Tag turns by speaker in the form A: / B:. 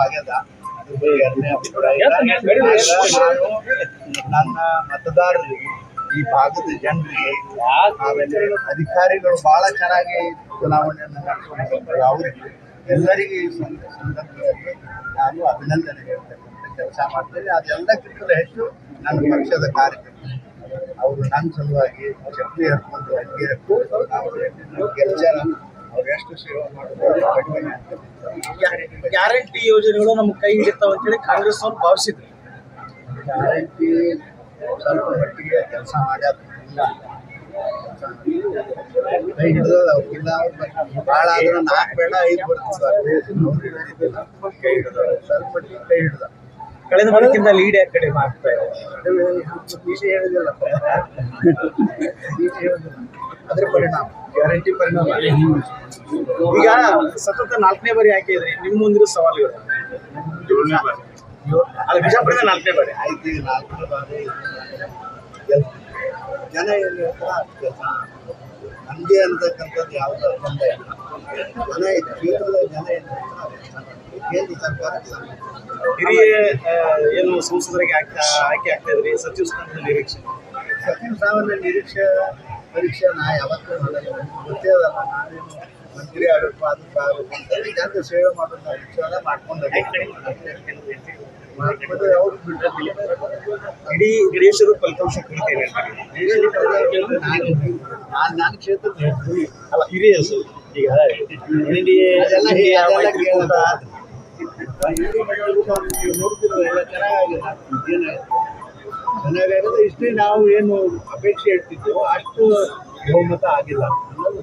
A: ಆಗ್ಯದ ನನ್ನ ಮತದಾರರಿಗೆ ಈ ಭಾಗದ ಜನರಿಗೆ ಆಮೇಲೆ ಅಧಿಕಾರಿಗಳು ಬಹಳ ಚೆನ್ನಾಗಿ ಚುನಾವಣೆಯನ್ನು ನಡೆಸ್ಕೊಂಡು ಅವರಿಗೆ ಎಲ್ಲರಿಗೆ ಈ ಸಂದರ್ಭದಲ್ಲಿ ನಾನು ಅಭಿನಂದನೆ ಹೇಳ್ತಕ್ಕಂಥ ಕೆಲಸ ಮಾಡ್ತೇನೆ ಅದೆಲ್ಲಕ್ಕಿಂತಲೂ ಹೆಚ್ಚು ನನ್ನ ಪಕ್ಷದ ಕಾರ್ಯಕರ್ತರು. ಅವರು ನನ್ನ ಸಲುವಾಗಿ ಚಪ್ಪಲಿ ಹರ್ಕೊಂಡು ನಾವು ಕೆಲಸ ಅವ್ರು ಎಷ್ಟು ಸೇವೆ ಮಾಡ್ತಾರೆ
B: ಗ್ಯಾರಂಟಿ ಯೋಜನೆಗಳು ನಮ್ಮ ಕೈ ಹಿಡಿತಾವ ಅಂತೇಳಿ ಕಾಂಗ್ರೆಸ್ ಅವರು ಭಾವಿಸಿದ್ರು.
A: ಗ್ಯಾರಂಟಿ ಸ್ವಲ್ಪ ಮಟ್ಟಿಗೆ ಕೆಲಸ ಮಾಡ್ಯಾರ ಇಲ್ಲ. ಕೈ ಹಿಡಿದ ಅವ್ರಿಗಿಲ್ಲ ಭಾಳ ಆದ್ರೆ ನಾಲ್ಕು ಬೇಡ ಐದು ಬರ್ತದೆ ಅವ್ರು ಕೈ ಹಿಡಿದ ಸ್ವಲ್ಪ ಮಟ್ಟಿಗೆ ಕೈ ಹಿಡ್ದ.
B: ಕಳೆದ ಬರಕ್ಕಿಂತ ಲೀಡ್ ಯಾಕೆ ಕಡಿಮೆ ಆಗ್ತಾ ಇದೆ
A: ಅದ್ರ ಪರಿಣಾಮ ಗ್ಯಾರಂಟಿ ಪರಿಣಾಮ
B: ಈಗ ಸತತ ನಾಲ್ಕನೇ ಬಾರಿ ಹಾಕಿದ್ರಿ ನಿಮ್ಮ ಮುಂದಿರೋ ಸವಾಲುಗಳು ಅದು ಬಿಜಾಪುರದ ನಾಲ್ಕನೇ ಬಾರಿ
A: ನಾಲ್ಕನೇ ಬಾರಿ. ಜನ ಏನು ಹೇಳ್ತಾರೆ ಅಂತಕ್ಕಂಥದ್ದು ಯಾವುದೋ ಜನ ಕ್ಷೇತ್ರದ ಜನ ಏನು. ಕೇಂದ್ರ ಸರ್ಕಾರ ಕೆಲಸ
B: ಹಿರಿಯ ಏನು ಸಂಸದರಿಗೆ ಆಗ್ತಾ ಆಯ್ಕೆ ಆಗ್ತಾ ಇದ್ರಿ? ಸಚಿವ ಸ್ಥಾನದ ನಿರೀಕ್ಷೆ.
A: ಸಚಿವ ಸ್ಥಾನದ ನಿರೀಕ್ಷೆ ಪರೀಕ್ಷೆ ನಾ ಯಾವತ್ತೂ ಮಾಡಲ್ಲ. ಗೊತ್ತೇ ಅದಲ್ಲ ನಾನೇನು ಮಂತ್ರಿ ಆಗಬೇಕು ಅದಕ್ಕೆ ಆಗಬೇಕು ಅಂತೇಳಿ ಜನರ ಸೇವೆ ಮಾಡೋದು ವಿಚಾರ ಮಾಡ್ಕೊಂಡು ಮಾಡ್ಕೊಂಡು ಬಿಟ್ಟಿಲ್ಲ
B: ಇಡೀ ದೇಶದ ಫಲಿತಾಂಶ ಕುರಿತೇನೆ
A: ನಾನು ನನ್ನ ಕ್ಷೇತ್ರದ.
B: ಅಲ್ಲ ಹಿರಿಯ ಈಗ NDA
A: ಅದೆಲ್ಲ
B: NDA
A: ಚೆನ್ನಾಗಾಗಿದೆ ಇಷ್ಟೇ ನಾವು ಏನು ಅಪೇಕ್ಷೆ ಇಡ್ತಿದ್ದೆವು ಅಷ್ಟು ಬಹುಮತ ಆಗಿಲ್ಲ ಅನ್ನೋದು.